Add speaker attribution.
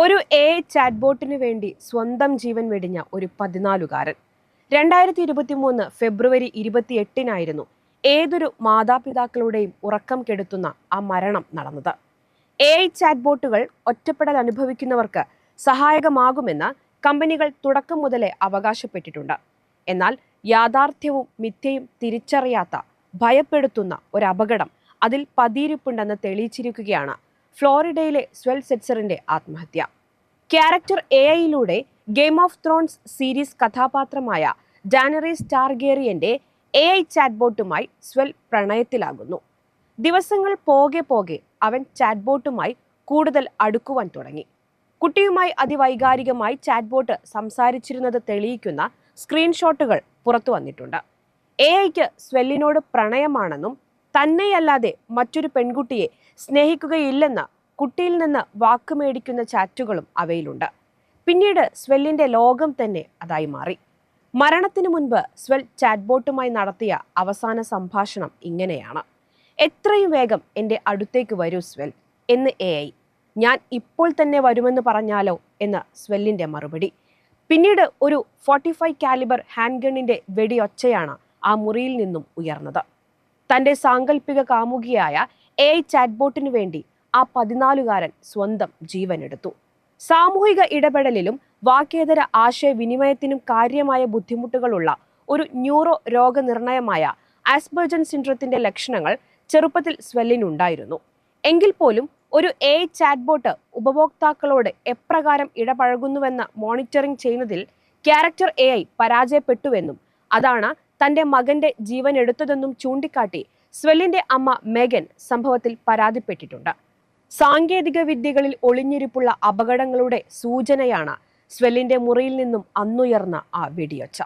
Speaker 1: ഒരു എ ചാറ്റ്ബോട്ടിന് വേണ്ടി സ്വന്തം ജീവൻ വെടിഞ്ഞ ഒരു പതിനാലുകാരൻ. രണ്ടായിരത്തി ഇരുപത്തി മൂന്ന് ഫെബ്രുവരി ഇരുപത്തി എട്ടിനായിരുന്നു ഏതൊരു മാതാപിതാക്കളുടെയും ഉറക്കം കെടുത്തുന്ന ആ മരണം നടന്നത്. എ ഐ ചാറ്റ്ബോട്ടുകൾ ഒറ്റപ്പെടൽ അനുഭവിക്കുന്നവർക്ക് സഹായകമാകുമെന്ന് കമ്പനികൾ തുടക്കം മുതലേ അവകാശപ്പെട്ടിട്ടുണ്ട്. എന്നാൽ യാഥാർത്ഥ്യവും മിഥ്യയും തിരിച്ചറിയാത്ത ഭയപ്പെടുത്തുന്ന ഒരു അപകടം അതിൽ പതിയിരിപ്പുണ്ടെന്ന് തെളിയിച്ചിരിക്കുകയാണ് ഫ്ലോറിഡയിലെ സ്വെൽ സെറ്റ്സറിന്റെ ആത്മഹത്യ. ക്യാരക്ടർ എ ഐയിലൂടെ ഗെയിം ഓഫ് ത്രോൺസ് സീരീസ് കഥാപാത്രമായ ഡാനറീസ് ടാർഗേറിയന്റെ എ ഐ ചാറ്റ്ബോട്ടുമായി സ്വെൽ പ്രണയത്തിലാകുന്നു. ദിവസങ്ങൾ പോകെ പോകെ അവൻ ചാറ്റ്ബോട്ടുമായി കൂടുതൽ അടുക്കുവാൻ തുടങ്ങി. കുട്ടിയുമായി അതിവൈകാരികമായി ചാറ്റ്ബോട്ട് സംസാരിച്ചിരുന്നത് തെളിയിക്കുന്ന സ്ക്രീൻഷോട്ടുകൾ പുറത്തു വന്നിട്ടുണ്ട്. എ ഐക്ക് സ്വെല്ലിനോട് പ്രണയമാണെന്നും തന്നെയല്ലാതെ മറ്റൊരു പെൺകുട്ടിയെ സ്നേഹിക്കുകയില്ലെന്ന് കുട്ടിയിൽ നിന്ന് വാക്ക് മേടിക്കുന്ന ചാറ്റുകളും അവയിലുണ്ട്. പിന്നീട് സ്വെല്ലിന്റെ ലോകം തന്നെ അതായി മാറി. മരണത്തിനു മുൻപ് സ്വെൽ ചാറ്റ്ബോട്ടുമായി നടത്തിയ അവസാന സംഭാഷണം ഇങ്ങനെയാണ്. എത്രയും വേഗം എന്റെ അടുത്തേക്ക് വരൂ സ്വെൽ എന്ന് എ ഐ ഞാൻ ഇപ്പോൾ തന്നെ വരുമെന്ന് പറഞ്ഞാലോ എന്ന് സ്വെല്ലിന്റെ മറുപടി. പിന്നീട് ഒരു ഫോർട്ടി ഫൈവ് കാലിബർ ഹാൻഡ് ഗണ്ണിന്റെ വെടിയൊച്ചയാണ് ആ മുറിയിൽ നിന്നും ഉയർന്നത്. തന്റെ സാങ്കല്പിക കാമുകിയായ എ ഐ ചാറ്റ്ബോട്ടിനു വേണ്ടി ആ പതിനാലുകാരൻ സ്വന്തം ജീവനെടുത്തു. സാമൂഹിക ഇടപെടലിലും വാക്കേതര ആശയവിനിമയത്തിനും കാര്യമായ ബുദ്ധിമുട്ടുകളുള്ള ഒരു ന്യൂറോ രോഗനിർണയമായ ആസ്ബർജൻ സിൻഡ്രത്തിന്റെ ലക്ഷണങ്ങൾ ചെറുപ്പത്തിൽ സ്വെല്ലിനുണ്ടായിരുന്നു. എങ്കിൽ പോലും ഒരു എ ചാറ്റ്ബോട്ട് ഉപഭോക്താക്കളോട് എപ്രകാരം ഇടപഴകുന്നുവെന്ന് മോണിറ്ററിംഗ് ചെയ്യുന്നതിൽ ക്യാരക്ടർ എ ഐ പരാജയപ്പെട്ടുവെന്നും അതാണ് തന്റെ മകന്റെ ജീവൻ എടുത്തതെന്നും ചൂണ്ടിക്കാട്ടി സ്വെല്ലിന്റെ അമ്മ മെഗൻ സംഭവത്തിൽ പരാതിപ്പെട്ടിട്ടുണ്ട്. സാങ്കേതിക വിദ്യകളിൽ ഒളിഞ്ഞിരിപ്പുള്ള അപകടങ്ങളുടെ സൂചനയാണ് സ്വെല്ലിന്റെ മുറിയിൽ നിന്നും അന്നുയർന്ന ആ വെടിയൊച്ച.